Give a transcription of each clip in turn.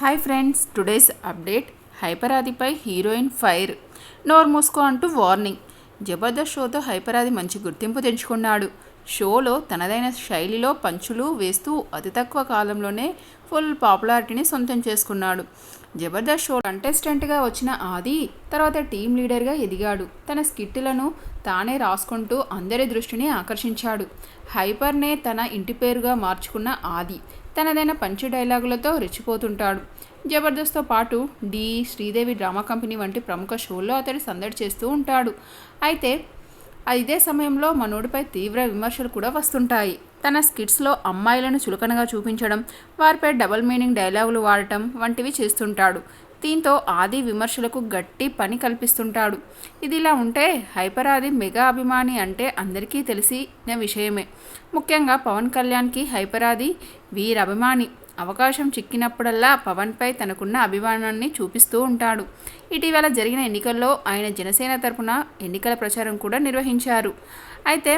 Hi friends today's update హైపరాదిపై heroine fire నోర్ మూసుకో అంటూ వార్నింగ్ జబర్దస్త్ షోతో హైపరాది మంచి గుర్తింపు తెచ్చుకున్నాడు. షోలో తనదైన శైలిలో పంచులు వేస్తూ అతి తక్కువ కాలంలోనే ఫుల్ పాపులారిటీని సొంతం చేసుకున్నాడు. జబర్దస్త్ షో కంటెస్టెంట్గా వచ్చిన ఆది తర్వాత టీం లీడర్గా ఎదిగాడు. తన స్కిట్టులను తానే రాసుకుంటూ అందరి దృష్టిని ఆకర్షించాడు. హైపర్నే తన ఇంటి పేరుగా మార్చుకున్న ఆది తనదైన పంచు డైలాగులతో రెచ్చిపోతుంటాడు. జబర్దస్త్తో పాటు డి శ్రీదేవి డ్రామా కంపెనీ వంటి ప్రముఖ షోల్లో అతడు సందడి చేస్తూ ఉంటాడు. అయితే ఇదే సమయంలో మనోడిపై తీవ్ర విమర్శలు కూడా వస్తుంటాయి. తన స్కిట్స్లో అమ్మాయిలను చులకనగా చూపించడం వారిపై డబల్ మీనింగ్ డైలాగులు వాడటం వంటివి చేస్తుంటాడు. దీంతో ఆది విమర్శలకు గట్టి పని కల్పిస్తుంటాడు. ఇది ఇలా ఉంటే హైపర్ ఆది మెగా అభిమాని అంటే అందరికీ తెలిసిన విషయమే. ముఖ్యంగా పవన్ కళ్యాణ్కి హైపర్ ఆది వీరభిమాని. అవకాశం చిక్కినప్పుడల్లా పవన్పై తనకున్న అభిమానాన్ని చూపిస్తూ ఉంటాడు. ఇటీవల జరిగిన ఎన్నికల్లో ఆయన జనసేన తరపున ఎన్నికల ప్రచారం కూడా నిర్వహించారు. అయితే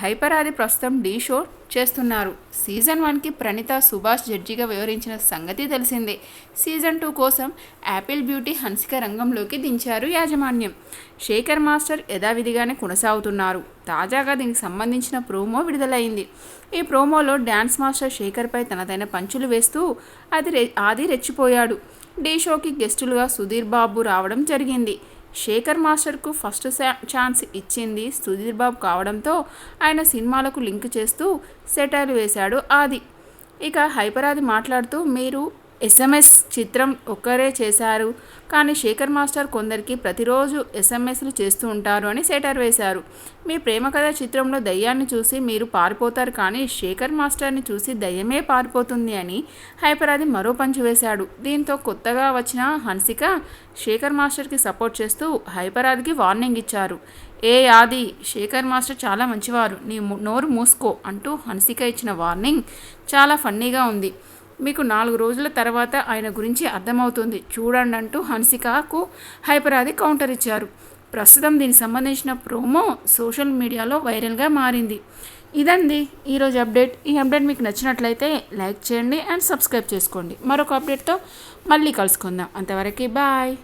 హైపర్ ఆది ప్రస్తుతం డీ షో చేస్తున్నారు. సీజన్ వన్కి ప్రణీత సుభాష్ జడ్జిగా వివరించిన సంగతి తెలిసిందే. సీజన్ టూ కోసం యాపిల్ బ్యూటీ హన్సిక రంగంలోకి దించారు యాజమాన్యం. శేఖర్ మాస్టర్ యథావిధిగానే కొనసాగుతున్నారు. తాజాగా దీనికి సంబంధించిన ప్రోమో విడుదలైంది. ఈ ప్రోమోలో డ్యాన్స్ మాస్టర్ శేఖర్పై తనదైన పంచులు వేస్తూ అది రె ఆది రెచ్చిపోయాడు. డీ షోకి గెస్టులుగా సుధీర్ బాబు రావడం జరిగింది. శేఖర్ మాస్టర్కు ఫస్ట్ ఛాన్స్ ఇచ్చింది సుధీర్ బాబు కావడంతో ఆయన సినిమాలకు లింక్ చేస్తూ సెటైల్ వేశాడు ఆది. ఇక హైపరాది మాట్లాడుతూ మీరు ఎస్ఎంఎస్ చిత్రం ఒక్కరే చేశారు. కానీ శేఖర్ మాస్టర్ కొందరికి ప్రతిరోజు ఎస్ఎంఎస్లు చేస్తూ ఉంటారు అని సెటర్ వేశారు. మీ ప్రేమ కథ చిత్రంలో దయ్యాన్ని చూసి మీరు పారిపోతారు కానీ శేఖర్ మాస్టర్ని చూసి దయ్యమే పారిపోతుంది అని హైపరాది మరో పంచు వేశాడు. దీంతో కొత్తగా వచ్చిన హన్సిక శేఖర్ మాస్టర్కి సపోర్ట్ చేస్తూ హైపరాదికి వార్నింగ్ ఇచ్చారు. ఏ ఆది శేఖర్ మాస్టర్ చాలా మంచివారు. నీ నోరు మూసుకో అంటూ హన్సిక ఇచ్చిన వార్నింగ్ చాలా ఫన్నీగా ఉంది. మీకు నాలుగు రోజుల తర్వాత ఆయన గురించి అర్థమవుతుంది. చూడండి అంటూ హన్సికకు హైపరాది కౌంటర్ ఇచ్చారు. ప్రస్తుతం దీనికి సంబంధించిన ప్రోమో సోషల్ మీడియాలో వైరల్గా మారింది. ఇదండి ఈరోజు అప్డేట్. ఈ అప్డేట్ మీకు నచ్చినట్లయితే లైక్ చేయండి అండ్ సబ్స్క్రైబ్ చేసుకోండి. మరొక అప్డేట్తో మళ్ళీ కలుసుకుందాం. అంతవరకు బాయ్.